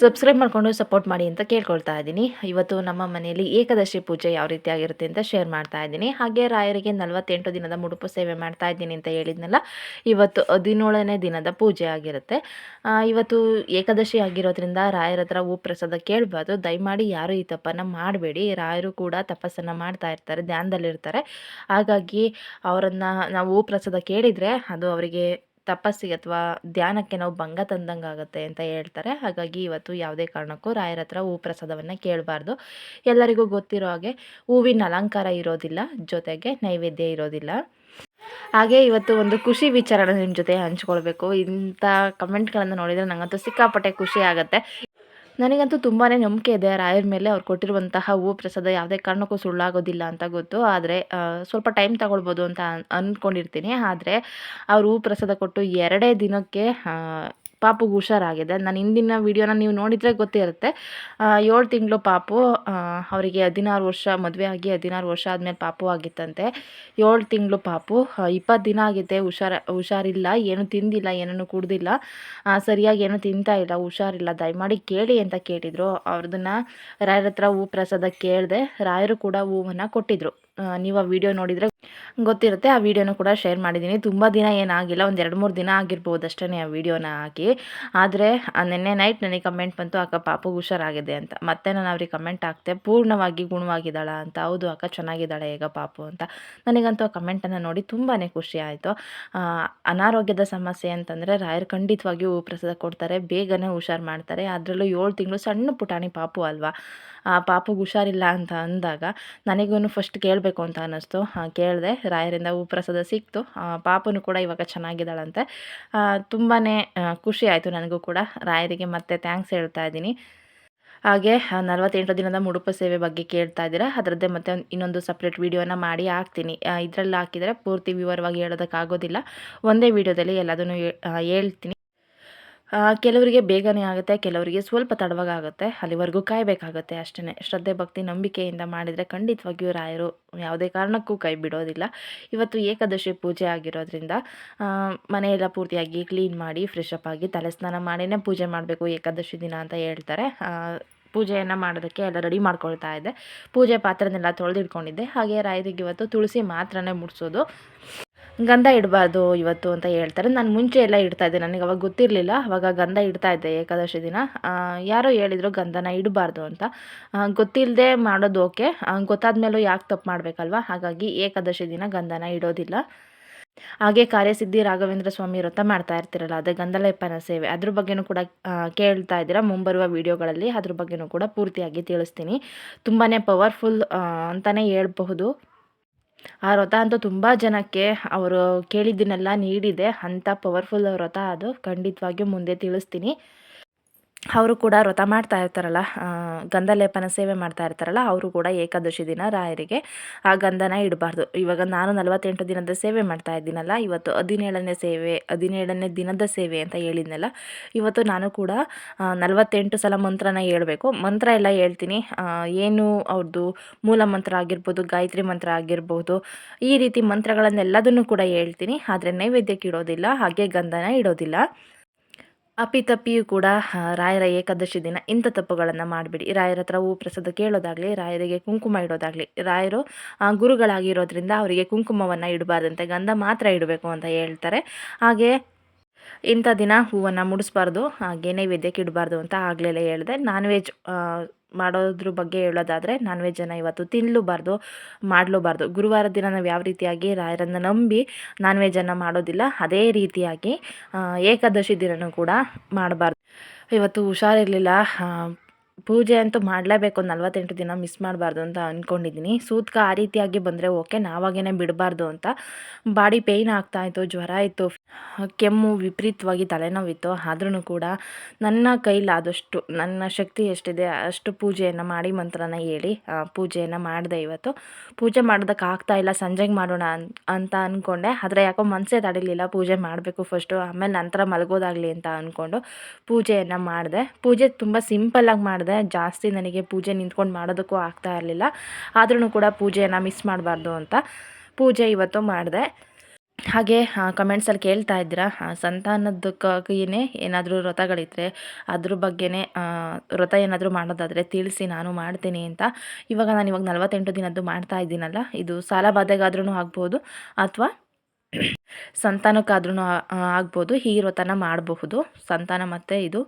Subscribe ಮಾಡಿಕೊಂಡು support ಮಾಡಿ ಅಂತ ಕೇಳ್ಕೊಳ್ತಾ ಇದ್ದೀನಿ. ಇವತ್ತು ನಮ್ಮ ಮನೆಯಲ್ಲಿ ಏಕದಶಿ ಪೂಜೆ ಯಾವ ರೀತಿ ಆಗಿರುತ್ತೆ ಅಂತ ಶೇರ್ ಮಾಡ್ತಾ ಇದ್ದೀನಿ. ಹಾಗೆ ರಾಯರಿಗೆ ನಲವತ್ತೆಂಟು ದಿನದ ಮುಡುಪು ಸೇವೆ ಮಾಡ್ತಾ ಇದ್ದೀನಿ ಅಂತ ಹೇಳಿದ್ನಲ್ಲ, ಇವತ್ತು ಹದಿನೇಳನೇ ದಿನದ ಪೂಜೆ ಆಗಿರುತ್ತೆ. ಇವತ್ತು ಏಕಾದಶಿ ಆಗಿರೋದ್ರಿಂದ ರಾಯರ ಹತ್ರ ಹೂ ಪ್ರಸಾದ ಕೇಳಬಾರ್ದು. ದಯಮಾಡಿ ಯಾರು ಈ ತಪ್ಪನ್ನು ಮಾಡಬೇಡಿ. ರಾಯರು ಕೂಡ ತಪಸ್ಸನ್ನು ಮಾಡ್ತಾ ಇರ್ತಾರೆ, ಧ್ಯಾನದಲ್ಲಿರ್ತಾರೆ. ಹಾಗಾಗಿ ಅವರನ್ನು ನಾವು ಹೂ ಪ್ರಸಾದ ಕೇಳಿದರೆ ಅದು ಅವರಿಗೆ ತಪಸ್ಸಿಗೆ ಅಥವಾ ಧ್ಯಾನಕ್ಕೆ ನಾವು ಭಂಗ ತಂದಂಗೆ ಆಗುತ್ತೆ ಅಂತ ಹೇಳ್ತಾರೆ. ಹಾಗಾಗಿ ಇವತ್ತು ಯಾವುದೇ ಕಾರಣಕ್ಕೂ ರಾಯರ ಹತ್ರ ಹೂ ಪ್ರಸಾದವನ್ನು ಕೇಳಬಾರ್ದು. ಎಲ್ಲರಿಗೂ ಗೊತ್ತಿರೋ ಹಾಗೆ ಹೂವಿನ ಅಲಂಕಾರ ಇರೋದಿಲ್ಲ, ಜೊತೆಗೆ ನೈವೇದ್ಯ ಇರೋದಿಲ್ಲ. ಹಾಗೆ ಇವತ್ತು ಒಂದು ಖುಷಿ ವಿಚಾರನ ನಿಮ್ಮ ಜೊತೆ ಹಂಚ್ಕೊಳ್ಬೇಕು. ಇಂಥ ಕಮೆಂಟ್ಗಳನ್ನು ನೋಡಿದರೆ ನನಗಂತೂ ಸಿಕ್ಕಾಪಟ್ಟೆ ಖುಷಿ ಆಗುತ್ತೆ. ನನಗಂತೂ ತುಂಬಾ ನಂಬಿಕೆ ಇದೆ ರಾಯರ ಮೇಲೆ ಅವ್ರು ಕೊಟ್ಟಿರುವಂತಹ ಹೂ ಪ್ರಸಾದ ಯಾವುದೇ ಕಾರಣಕ್ಕೂ ಸುಳ್ಳಾಗೋದಿಲ್ಲ ಅಂತ ಗೊತ್ತು. ಆದರೆ ಸ್ವಲ್ಪ ಟೈಮ್ ತಗೊಳ್ಬೋದು ಅಂತ ಅಂದ್ಕೊಂಡಿರ್ತೀನಿ ಆದರೆ, ಅವ್ರು ಹೂ ಪ್ರಸಾದ ಕೊಟ್ಟು ಎರಡೇ ದಿನಕ್ಕೆ ಪಾಪುಗೆ ಹುಷಾರಾಗಿದೆ. ನಾನು ಹಿಂದಿನ ವೀಡಿಯೋನ ನೀವು ನೋಡಿದರೆ ಗೊತ್ತೇ ಇರುತ್ತೆ. ಏಳು ತಿಂಗಳು ಪಾಪು ಅವರಿಗೆ ಹದಿನಾರು ವರ್ಷ, ಮದುವೆ ಆಗಿ ಹದಿನಾರು ವರ್ಷ ಆದಮೇಲೆ ಪಾಪು ಆಗಿತ್ತಂತೆ. ಏಳು ತಿಂಗಳು ಪಾಪು ಇಪ್ಪತ್ತು ದಿನ ಆಗಿದೆ ಹುಷಾರ, ಹುಷಾರಿಲ್ಲ. ಏನು ತಿಂದಿಲ್ಲ, ಏನನ್ನು ಕುಡ್ದಿಲ್ಲ. ಸರಿಯಾಗಿ ಏನು ತಿಂತಾ ಇಲ್ಲ. ಹುಷಾರಿಲ್ಲ. ದಯಮಾಡಿ ಕೇಳಿ ಅಂತ ಕೇಳಿದರು. ಅವ್ರದನ್ನ ರಾಯರ ಹತ್ರ ಹೂ ಪ್ರಸಾದ ಕೇಳಿದೆ ರಾಯರು ಕೂಡ ಹೂವನ್ನು ಕೊಟ್ಟಿದ್ರು. ನೀವು ಆ ವಿಡಿಯೋ ನೋಡಿದರೆ ಗೊತ್ತಿರುತ್ತೆ, ಆ ವಿಡಿಯೋನ ಕೂಡ ಶೇರ್ ಮಾಡಿದ್ದೀನಿ. ತುಂಬ ದಿನ ಏನಾಗಿಲ್ಲ, ಒಂದು ಎರಡು ಮೂರು ದಿನ ಆಗಿರ್ಬೋದು ಅಷ್ಟೇ ಆ ವಿಡಿಯೋನ ಹಾಕಿ. ಆದರೆ ನಿನ್ನೆ ನೈಟ್ ನನಗೆ ಕಮೆಂಟ್ ಬಂತು, ಅಕ್ಕ ಪಾಪು ಹುಷಾರಾಗಿದೆ ಅಂತ. ಮತ್ತೆ ನಾನು ಅವ್ರಿಗೆ ಕಮೆಂಟ್ ಹಾಕ್ತೆ ಪೂರ್ಣವಾಗಿ ಗುಣವಾಗಿದ್ದಾಳ ಅಂತ. ಹೌದು ಅಕ್ಕ, ಚೆನ್ನಾಗಿದ್ದಾಳೆ ಈಗ ಪಾಪು ಅಂತ. ನನಗಂತೂ ಆ ಕಮೆಂಟನ್ನು ನೋಡಿ ತುಂಬಾ ಖುಷಿ ಆಯಿತು. ಅನಾರೋಗ್ಯದ ಸಮಸ್ಯೆ ಅಂತಂದರೆ, ರಾಯರು ಖಂಡಿತವಾಗಿಯೂ ಹೂ ಪ್ರಸಾದ ಕೊಡ್ತಾರೆ, ಬೇಗನೆ ಹುಷಾರು ಮಾಡ್ತಾರೆ. ಅದರಲ್ಲೂ ಏಳು ತಿಂಗಳು ಸಣ್ಣ ಪುಟಾಣಿ ಪಾಪು ಅಲ್ವಾ? ಆ ಪಾಪುಗೆ ಹುಷಾರಿಲ್ಲ ಅಂತ ಅಂದಾಗ ನನಗೂ ಫಸ್ಟ್ ಕೇಳಬೇಕು ಅಂತ ಅನ್ನಿಸ್ತು. ಕೇಳಿದೆ ರಾಯರಿಂದ ಹೂ ಪ್ರಸಾದ ಸಿಕ್ತು. ಪಾಪನು ಕೂಡ ಇವಾಗ ಚೆನ್ನಾಗಿದ್ದಾಳಂತೆ. ತುಂಬಾ ಖುಷಿ ಆಯಿತು ನನಗೂ ಕೂಡ. ರಾಯರಿಗೆ ಮತ್ತೆ ಥ್ಯಾಂಕ್ಸ್ ಹೇಳ್ತಾ ಇದ್ದೀನಿ. ಹಾಗೆ ನಲವತ್ತೆಂಟು ದಿನದ ಮುಡುಪು ಸೇವೆ ಬಗ್ಗೆ ಕೇಳ್ತಾ ಇದ್ದೀರಾ? ಅದರದ್ದೇ ಮತ್ತೆ ಇನ್ನೊಂದು ಸಪ್ರೇಟ್ ವಿಡಿಯೋನ ಮಾಡಿ ಹಾಕ್ತೀನಿ. ಇದರಲ್ಲಿ ಹಾಕಿದರೆ ಪೂರ್ತಿ ವಿವರವಾಗಿ ಹೇಳೋದಕ್ಕಾಗೋದಿಲ್ಲ. ಒಂದೇ ವಿಡಿಯೋದಲ್ಲಿ ಎಲ್ಲದನ್ನು ಹೇಳ್ತೀನಿ. ಕೆಲವರಿಗೆ ಬೇಗನೆ ಆಗುತ್ತೆ, ಕೆಲವರಿಗೆ ಸ್ವಲ್ಪ ತಡವಾಗುತ್ತೆ, ಅಲ್ಲಿವರೆಗೂ ಕಾಯಬೇಕಾಗುತ್ತೆ ಅಷ್ಟೇ ಶ್ರದ್ಧೆ, ಭಕ್ತಿ, ನಂಬಿಕೆಯಿಂದ ಮಾಡಿದರೆ ಖಂಡಿತವಾಗಿಯೂ ರಾಯರು ಯಾವುದೇ ಕಾರಣಕ್ಕೂ ಕೈ ಬಿಡೋದಿಲ್ಲ. ಇವತ್ತು ಏಕಾದಶಿ ಪೂಜೆ ಆಗಿರೋದ್ರಿಂದ ಮನೆಯೆಲ್ಲ ಪೂರ್ತಿಯಾಗಿ ಕ್ಲೀನ್ ಮಾಡಿ ಫ್ರೆಶ್ ಆಗಿ ತಲೆ ಸ್ನಾನ ಮಾಡಿನೇ ಪೂಜೆ ಮಾಡಬೇಕು, ಏಕಾದಶಿ ದಿನ ಅಂತ ಹೇಳ್ತಾರೆ. ಪೂಜೆಯನ್ನು ಮಾಡೋದಕ್ಕೆ ಎಲ್ಲ ರೆಡಿ ಮಾಡ್ಕೊಳ್ತಾ ಇದ್ದೆ ಪೂಜೆ ಪಾತ್ರನೆಲ್ಲ ತೊಳೆದಿಟ್ಕೊಂಡಿದ್ದೆ. ಹಾಗೆ ರಾಯರಿಗೆ ಇವತ್ತು ತುಳಸಿ ಮಾತ್ರನೇ ಮುಡಿಸೋದು. ಗಂಧ ಇಡಬಾರ್ದು ಇವತ್ತು ಅಂತ ಹೇಳ್ತಾರೆ. ನಾನು ಮುಂಚೆ ಎಲ್ಲ ಇಡ್ತಾ ಇದ್ದೆ. ನನಗೆ ಅವಾಗ ಗೊತ್ತಿರಲಿಲ್ಲ. ಅವಾಗ ಗಂಧ ಇಡ್ತಾ ಇದ್ದೆ ಏಕಾದಶಿ ದಿನ. ಯಾರೋ ಹೇಳಿದರು ಗಂಧನ ಇಡಬಾರ್ದು ಅಂತ. ಗೊತ್ತಿಲ್ಲದೆ ಮಾಡೋದು ಓಕೆ. ಗೊತ್ತಾದ್ಮೇಲೂ ಯಾಕೆ ತಪ್ಪು ಮಾಡಬೇಕಲ್ವ? ಹಾಗಾಗಿ ಏಕಾದಶಿ ದಿನ ಗಂಧನ ಇಡೋದಿಲ್ಲ. ಹಾಗೆ ಕಾರ್ಯಸಿದ್ಧಿ ರಾಘವೇಂದ್ರ ಸ್ವಾಮಿ ವ್ರತ ಮಾಡ್ತಾ ಇರ್ತಿರಲ್ಲ, ಅದೇ ಗಂಧಲೇಪನ ಸೇವೆ. ಅದ್ರ ಬಗ್ಗೆನೂ ಕೂಡ ಕೇಳ್ತಾ ಇದ್ದೀರಾ? ಮುಂಬರುವ ವಿಡಿಯೋಗಳಲ್ಲಿ ಅದ್ರ ಬಗ್ಗೆನೂ ಕೂಡ ಪೂರ್ತಿಯಾಗಿ ತಿಳಿಸ್ತೀನಿ. ತುಂಬಾ ಪವರ್ಫುಲ್ ಅಂತಲೇ ಹೇಳ್ಬಹುದು. ಆ ವ್ರತ ಅಂತೂ ತುಂಬ ಜನಕ್ಕೆ ಅವರು ಕೇಳಿದ್ದನ್ನೆಲ್ಲ ನೀಡಿದೆ. ಅಂಥ ಪವರ್ಫುಲ್ ವ್ರತ ಅದು. ಖಂಡಿತವಾಗಿಯೂ ಮುಂದೆ ತಿಳಿಸ್ತೀನಿ. ಅವರು ಕೂಡ ವ್ರತ ಮಾಡ್ತಾ ಇರ್ತಾರಲ್ಲ ಗಂಧ ಗಂಧಲೇಪನ ಸೇವೆ ಮಾಡ್ತಾ ಇರ್ತಾರಲ್ಲ, ಅವರು ಕೂಡ ಏಕಾದಶಿ ದಿನ ರಾಯರಿಗೆ ಆ ಗಂಧನ ಇಡಬಾರ್ದು. ಇವಾಗ ನಾನು ನಲವತ್ತೆಂಟು ದಿನದ ಸೇವೆ ಮಾಡ್ತಾ ಇದ್ದೀನಲ್ಲ, ಇವತ್ತು ಹದಿನೇಳನೇ ಸೇವೆ, ಹದಿನೇಳನೇ ದಿನದ ಸೇವೆ ಅಂತ ಹೇಳಿದ್ನಲ್ಲ, ಇವತ್ತು ನಾನು ಕೂಡ ನಲವತ್ತೆಂಟು ಸಲ ಮಂತ್ರನ ಹೇಳಬೇಕು. ಮಂತ್ರ ಎಲ್ಲ ಹೇಳ್ತೀನಿ. ಏನು ಅವ್ರದ್ದು ಮೂಲ ಮಂತ್ರ ಆಗಿರ್ಬೋದು, ಗಾಯತ್ರಿ ಮಂತ್ರ ಆಗಿರ್ಬೋದು, ಈ ರೀತಿ ಮಂತ್ರಗಳನ್ನೆಲ್ಲದನ್ನು ಕೂಡ ಹೇಳ್ತೀನಿ. ಆದರೆ ನೈವೇದ್ಯಕ್ಕೆ ಇಡೋದಿಲ್ಲ, ಹಾಗೆ ಗಂಧನ ಇಡೋದಿಲ್ಲ. ಅಪ್ಪಿತಪ್ಪಿಯೂ ಕೂಡ ರಾಯರ ಏಕಾದಶಿ ದಿನ ಇಂಥ ತಪ್ಪುಗಳನ್ನು ಮಾಡಿಬಿಡಿ. ರಾಯರ ಹತ್ರ ಹೂ ಪ್ರಸಾದ ಕೇಳೋದಾಗಲಿ, ರಾಯರಿಗೆ ಕುಂಕುಮ ಇಡೋದಾಗಲಿ, ರಾಯರು ಗುರುಗಳಾಗಿರೋದ್ರಿಂದ ಅವರಿಗೆ ಕುಂಕುಮವನ್ನು ಇಡಬಾರ್ದಂತೆ, ಗಂಧ ಮಾತ್ರ ಇಡಬೇಕು ಅಂತ ಹೇಳ್ತಾರೆ. ಹಾಗೆ ಇಂಥ ದಿನ ಹೂವನ್ನು ಮುಡಿಸ್ಬಾರ್ದು, ಹಾಗೆ ನೈವೇದ್ಯಕ್ಕೆ ಇಡಬಾರ್ದು ಅಂತ ಆಗಲೇ ಹೇಳಿದೆ. ನಾನ್ ವೆಜ್ ಮಾಡೋದ್ರ ಬಗ್ಗೆ ಹೇಳೋದಾದರೆ ನಾನ್ ವೆಜ್ಜನ್ನು ಇವತ್ತು ತಿನ್ನಲೂಬಾರ್ದು ಮಾಡಲೂಬಾರ್ದು. ಗುರುವಾರ ದಿನ ನಾವು ಯಾವ ರೀತಿಯಾಗಿ ರಾಯರನ್ನು ನಂಬಿ ನಾನ್ ವೆಜ್ಜನ್ನು ಮಾಡೋದಿಲ್ಲ, ಅದೇ ರೀತಿಯಾಗಿ ಏಕಾದಶಿ ದಿನನೂ ಕೂಡ ಮಾಡಬಾರ್ದು. ಇವತ್ತು ಹುಷಾರಿರಲಿಲ್ಲ ಪೂಜೆ ಅಂತೂ ಮಾಡಲೇಬೇಕು ಒಂದು ನಲ್ವತ್ತೆಂಟು ದಿನ ಮಿಸ್ ಮಾಡಬಾರ್ದು ಅಂತ ಅಂದ್ಕೊಂಡಿದ್ದೀನಿ ಸೂತ್ಕ ಆ ರೀತಿಯಾಗಿ ಬಂದರೆ ಓಕೆ, ನಾವಾಗೇನೆ ಬಿಡಬಾರ್ದು ಅಂತ ಬಾಡಿ ಪೇಯ್ನ್ ಆಗ್ತಾಯಿತ್ತು ಜ್ವರ ಇತ್ತು, ಕೆಮ್ಮು ವಿಪರೀತವಾಗಿ ತಲೆನೋವಿತ್ತು. ಆದ್ರೂ ಕೂಡ ನನ್ನ ಕೈಲಾದಷ್ಟು ನನ್ನ ಶಕ್ತಿ ಎಷ್ಟಿದೆ ಅಷ್ಟು ಪೂಜೆಯನ್ನು ಮಾಡಿ ಮಂತ್ರನ ಹೇಳಿ ಪೂಜೆಯನ್ನು ಮಾಡಿದೆ ಇವತ್ತು. ಪೂಜೆ ಮಾಡೋದಕ್ಕೆ ಆಗ್ತಾ ಇಲ್ಲ, ಸಂಜೆಗೆ ಮಾಡೋಣ ಅಂತ ಅಂದ್ಕೊಂಡೆ ಆದರೆ ಯಾಕೋ ಮನಸ್ಸೇ ತಡಿಲಿಲ್ಲ, ಪೂಜೆ ಮಾಡಬೇಕು ಫಸ್ಟು, ಆಮೇಲೆ ನಂತರ ಮಲಗೋದಾಗಲಿ ಅಂತ ಅಂದ್ಕೊಂಡು ಪೂಜೆಯನ್ನು ಮಾಡಿದೆ. ಪೂಜೆ ತುಂಬ ಸಿಂಪಲ್ಲಾಗಿ ಮಾಡಿದೆ. ಜಾಸ್ತಿ ನನಗೆ ಪೂಜೆ ನಿಂತ್ಕೊಂಡು ಮಾಡೋದಕ್ಕೂ ಆಗ್ತಾ ಇರಲಿಲ್ಲ. ಆದ್ರೂ ಕೂಡ ಪೂಜೆಯನ್ನು ಮಿಸ್ ಮಾಡಬಾರ್ದು ಅಂತ ಪೂಜೆ ಇವತ್ತು ಮಾಡಿದೆ. ಹಾಗೆ ಕಮೆಂಟ್ಸಲ್ಲಿ ಕೇಳ್ತಾ ಇದ್ದೀರಾ? ಸಂತಾನದಕ್ಕಾಗಿಯೇ ಏನಾದರೂ ವ್ರತಗಳಿದ್ದರೆ ಅದ್ರ ಬಗ್ಗೆನೇ ವ್ರತ ಏನಾದರೂ ಮಾಡೋದಾದರೆ ತಿಳಿಸಿ ನಾನು ಮಾಡ್ತೀನಿ ಅಂತ. ಇವಾಗ ನಾನು ಇವಾಗ ನಲವತ್ತೆಂಟು ದಿನದ್ದು ಮಾಡ್ತಾ ಇದ್ದೀನಲ್ಲ, ಇದು ಸಾಲ ಬಾಧೆಗಾದ್ರೂ ಆಗ್ಬೋದು ಅಥವಾ ಸಂತಾನಕ್ಕಾದ್ರೂ ಆಗ್ಬೋದು. ಈ ವ್ರತನ ಮಾಡಬಹುದು. ಸಂತಾನ ಮತ್ತು ಇದು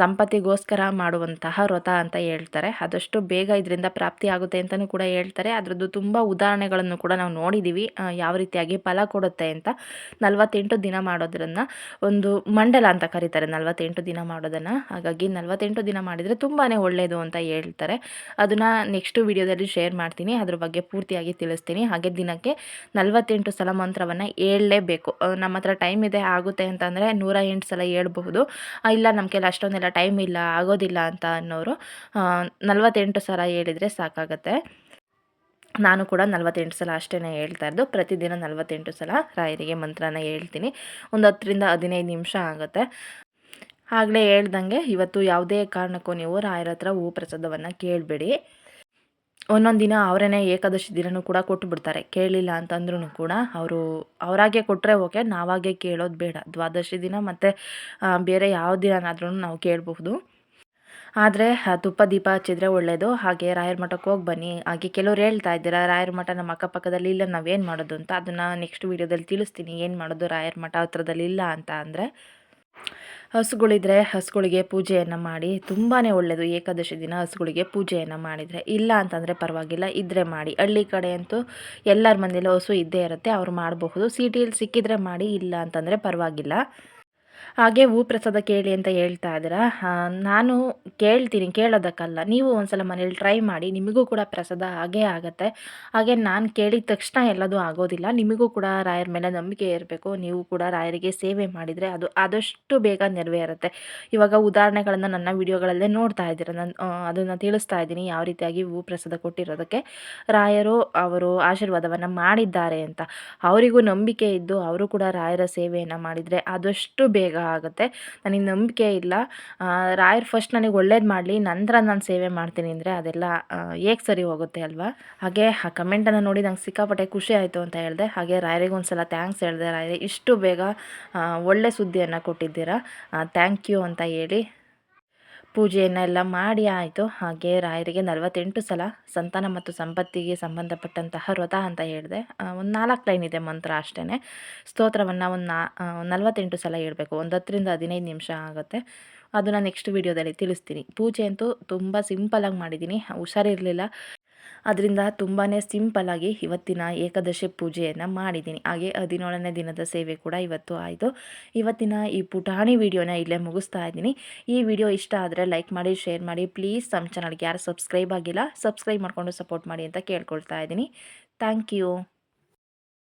ಸಂಪತ್ತಿಗೋಸ್ಕರ ಮಾಡುವಂತಹ ವ್ರತ ಅಂತ ಹೇಳ್ತಾರೆ. ಆದಷ್ಟು ಬೇಗ ಇದರಿಂದ ಪ್ರಾಪ್ತಿ ಆಗುತ್ತೆ ಅಂತಲೂ ಕೂಡ ಹೇಳ್ತಾರೆ. ಅದರದ್ದು ತುಂಬ ಉದಾಹರಣೆಗಳನ್ನು ಕೂಡ ನಾವು ನೋಡಿದ್ದೀವಿ ಯಾವ ರೀತಿಯಾಗಿ ಫಲ ಕೊಡುತ್ತೆ ಅಂತ ನಲವತ್ತೆಂಟು ದಿನ ಮಾಡೋದ್ರನ್ನ ಒಂದು ಮಂಡಲ ಅಂತ ಕರೀತಾರೆ. ನಲವತ್ತೆಂಟು ದಿನ ಮಾಡೋದನ್ನು. ಹಾಗಾಗಿ ನಲವತ್ತೆಂಟು ದಿನ ಮಾಡಿದರೆ ತುಂಬಾ ಒಳ್ಳೆಯದು ಅಂತ ಹೇಳ್ತಾರೆ. ಅದನ್ನು ನೆಕ್ಸ್ಟ್ ವಿಡಿಯೋದಲ್ಲಿ ಶೇರ್ ಮಾಡ್ತೀನಿ. ಅದ್ರ ಬಗ್ಗೆ ಪೂರ್ತಿಯಾಗಿ ತಿಳಿಸ್ತೀನಿ. ಹಾಗೆ ದಿನಕ್ಕೆ ನಲವತ್ತೆಂಟು ಸಲ ಮಂತ್ರವನ್ನು ಹೇಳಲೇಬೇಕು. ನಮ್ಮ ಹತ್ರ ಟೈಮ್ ಇದೆ, ಆಗುತ್ತೆ ಅಂತಂದರೆ ನೂರ ಎಂಟು ಸಲ ಹೇಳ್ಬಹುದು. ಇಲ್ಲ ನಮ್ಮ ಕೈಲಿ ಅಷ್ಟೊಂದೆಲ್ಲ ಟೈಮ್ ಇಲ್ಲ, ಆಗೋದಿಲ್ಲ ಅಂತ ಅನ್ನೋರು ನಲವತ್ತೆಂಟು ಸಲ ಹೇಳಿದರೆ ಸಾಕಾಗತ್ತೆ. ನಾನು ಕೂಡ ನಲವತ್ತೆಂಟು ಸಲ ಅಷ್ಟೇ ಹೇಳ್ತಾ ಇದ್ದು ಪ್ರತಿದಿನ ನಲವತ್ತೆಂಟು ಸಲ ರಾಯರಿಗೆ ಮಂತ್ರನ ಹೇಳ್ತೀನಿ. ಒಂದು ಹತ್ತರಿಂದ ಹದಿನೈದು ನಿಮಿಷ ಆಗುತ್ತೆ. ಆಗಲೇ ಹೇಳ್ದಂಗೆ, ಇವತ್ತು ಯಾವುದೇ ಕಾರಣಕ್ಕೂ ನೀವು ರಾಯರ ಹತ್ರ ಹೂ ಪ್ರಸಾದವನ್ನು ಕೇಳಬೇಡಿ. ಒಂದೊಂದು ದಿನ ಅವರೇನೇ ಏಕಾದಶಿ ದಿನವೂ ಕೂಡ ಕೊಟ್ಟು ಬಿಡ್ತಾರೆ. ಕೇಳಿಲ್ಲ ಅಂತಂದ್ರೂ ಕೂಡ ಅವರು ಅವರಾಗೆ ಕೊಟ್ಟರೆ ಓಕೆ, ನಾವಾಗೆ ಕೇಳೋದು ಬೇಡ. ದ್ವಾದಶಿ ದಿನ ಮತ್ತು ಬೇರೆ ಯಾವ ದಿನನಾದ್ರೂ ನಾವು ಕೇಳಬಹುದು. ಆದರೆ ತುಪ್ಪ ದೀಪ ಹಚ್ಚಿದ್ರೆ ಒಳ್ಳೆಯದು ಹಾಗೆ ರಾಯರ ಮಠಕ್ಕೆ ಹೋಗಿ ಬನ್ನಿ. ಹಾಗೆ ಕೆಲವ್ರು ಹೇಳ್ತಾ ಇದ್ದೀರಾ, ರಾಯರ ಮಠ ನಮ್ಮ ಅಕ್ಕಪಕ್ಕದಲ್ಲಿ ಇಲ್ಲ, ನಾವೇನು ಮಾಡೋದು ಅಂತ. ಅದನ್ನು ನೆಕ್ಸ್ಟ್ ವೀಡಿಯೋದಲ್ಲಿ ತಿಳಿಸ್ತೀನಿ. ಏನು ಮಾಡೋದು ರಾಯರ ಮಠ ಹತ್ರದಲ್ಲಿ ಇಲ್ಲ ಅಂತ ಅಂದರೆ ಹಸುಗಳಿದ್ರೆ ಹಸುಗಳಿಗೆ ಪೂಜೆಯನ್ನು ಮಾಡಿ ತುಂಬಾ ಒಳ್ಳೆಯದು ಏಕಾದಶಿ ದಿನ ಹಸುಗಳಿಗೆ ಪೂಜೆಯನ್ನು ಮಾಡಿದರೆ. ಇಲ್ಲ ಅಂತಂದರೆ ಪರವಾಗಿಲ್ಲ ಇದ್ದರೆ ಮಾಡಿ. ಹಳ್ಳಿ ಕಡೆ ಅಂತೂ ಎಲ್ಲರ ಮನೇಲೂ ಹಸು ಇದ್ದೇ ಇರುತ್ತೆ, ಅವ್ರು ಮಾಡಬಹುದು. ಸಿಟಿಯಲ್ಲಿ ಸಿಕ್ಕಿದ್ರೆ ಮಾಡಿ, ಇಲ್ಲ ಅಂತಂದರೆ ಪರವಾಗಿಲ್ಲ. ಹಾಗೆ ಹೂ ಪ್ರಸಾದ ಕೇಳಿ ಅಂತ ಹೇಳ್ತಾ ಇದ್ದೀರಾ? ನಾನು ಕೇಳ್ತೀನಿ, ಕೇಳೋದಕ್ಕಲ್ಲ. ನೀವು ಒಂದ್ಸಲ ಮನೇಲಿ ಟ್ರೈ ಮಾಡಿ, ನಿಮಗೂ ಕೂಡ ಪ್ರಸಾದ ಹಾಗೇ ಆಗುತ್ತೆ. ಹಾಗೆ ನಾನು ಕೇಳಿದ ತಕ್ಷಣ ಎಲ್ಲದೂ ಆಗೋದಿಲ್ಲ. ನಿಮಗೂ ಕೂಡ ರಾಯರ ಮೇಲೆ ನಂಬಿಕೆ ಇರಬೇಕು. ನೀವು ಕೂಡ ರಾಯರಿಗೆ ಸೇವೆ ಮಾಡಿದರೆ ಅದು ಆದಷ್ಟು ಬೇಗ ನೆರವೇರುತ್ತೆ. ಇವಾಗ ಉದಾಹರಣೆಗಳನ್ನು ನನ್ನ ವಿಡಿಯೋಗಳಲ್ಲೇ ನೋಡ್ತಾ ಇದ್ದೀರ? ನಾನು ಅದನ್ನು ತಿಳಿಸ್ತಾ ಇದ್ದೀನಿ, ಯಾವ ರೀತಿಯಾಗಿ ಹೂ ಪ್ರಸಾದ ಕೊಟ್ಟಿರೋದಕ್ಕೆ. ರಾಯರು ಅವರು ಆಶೀರ್ವಾದವನ್ನು ಮಾಡಿದ್ದಾರೆ ಅಂತ. ಅವರಿಗೂ ನಂಬಿಕೆ ಇದ್ದು, ಅವರು ಕೂಡ ರಾಯರ ಸೇವೆಯನ್ನು ಮಾಡಿದರೆ ಆದಷ್ಟು ಬೇಗ ಆಗುತ್ತೆ. ನನಗೆ ನಂಬಿಕೆ ಇಲ್ಲ. ರಾಯರ್ ಫಸ್ಟ್ ನನಗೆ ಒಳ್ಳೇದು ಮಾಡಲಿ, ನಂತರ ನಾನು ಸೇವೆ ಮಾಡ್ತೀನಿ ಅಂದರೆ ಅದೆಲ್ಲ ಹೇಗೆ ಸರಿ ಹೋಗುತ್ತೆ ಅಲ್ವಾ? ಹಾಗೆ ಆ ಕಮೆಂಟನ್ನು ನೋಡಿ ನಂಗೆ ಸಿಕ್ಕಾಪಟ್ಟೆ ಖುಷಿ ಆಯಿತು ಅಂತ ಹೇಳಿದೆ. ಹಾಗೆ ರಾಯರಿಗೆ ಒಂದು ಸಲ ಥ್ಯಾಂಕ್ಸ್ ಹೇಳಿದೆ. ರಾಯರೇ, ಇಷ್ಟು ಬೇಗ ಒಳ್ಳೆ ಸುದ್ದಿಯನ್ನು ಕೊಟ್ಟಿದ್ದೀರಾ. ಥ್ಯಾಂಕ್ ಯು ಅಂತ ಹೇಳಿ. ಪೂಜೆಯನ್ನೆಲ್ಲ ಮಾಡಿ ಆಯಿತು. ಹಾಗೆ ರಾಯರಿಗೆ ನಲವತ್ತೆಂಟು ಸಲ ಸಂತಾನ ಮತ್ತು ಸಂಪತ್ತಿಗೆ ಸಂಬಂಧಪಟ್ಟಂತಹ ವ್ರತ ಅಂತ ಹೇಳಿದೆ. ಒಂದು ನಾಲ್ಕು ಲೈನ್ ಇದೆ ಮಂತ್ರ ಅಷ್ಟೇ ಸ್ತೋತ್ರವನ್ನು ಒಂದು ನಾ ನಲವತ್ತೆಂಟು ಸಲ ಹೇಳಬೇಕು. ಒಂದು ಹತ್ತರಿಂದ ಹದಿನೈದು ನಿಮಿಷ ಆಗುತ್ತೆ. ಅದನ್ನು ನೆಕ್ಸ್ಟ್ ವೀಡಿಯೋದಲ್ಲಿ ತಿಳಿಸ್ತೀನಿ. ಪೂಜೆ ಅಂತೂ ತುಂಬ ಸಿಂಪಲಾಗಿ ಮಾಡಿದ್ದೀನಿ ಹುಷಾರಿರಲಿಲ್ಲ ಅದರಿಂದ ತುಂಬಾ ಸಿಂಪಲ್ಲಾಗಿ ಇವತ್ತಿನ ಏಕಾದಶಿ ಪೂಜೆಯನ್ನು ಮಾಡಿದ್ದೀನಿ. ಹಾಗೆ ಹದಿನೇಳನೇ ದಿನದ ಸೇವೆ ಕೂಡ ಇವತ್ತು ಆಯಿತು. ಇವತ್ತಿನ ಈ ಪುಟಾಣಿ ವಿಡಿಯೋನ ಇಲ್ಲೇ ಮುಗಿಸ್ತಾ ಇದ್ದೀನಿ. ಈ ವಿಡಿಯೋ ಇಷ್ಟ ಆದರೆ ಲೈಕ್ ಮಾಡಿ, ಶೇರ್ ಮಾಡಿ. ಪ್ಲೀಸ್ ನಮ್ಮ ಚಾನಲ್ಗೆ ಯಾರು ಸಬ್ಸ್ಕ್ರೈಬ್ ಆಗಿಲ್ಲ, ಸಬ್ಸ್ಕ್ರೈಬ್ ಮಾಡಿಕೊಂಡು ಸಪೋರ್ಟ್ ಮಾಡಿ ಅಂತ ಕೇಳ್ಕೊಳ್ತಾ ಇದ್ದೀನಿ. Thank you.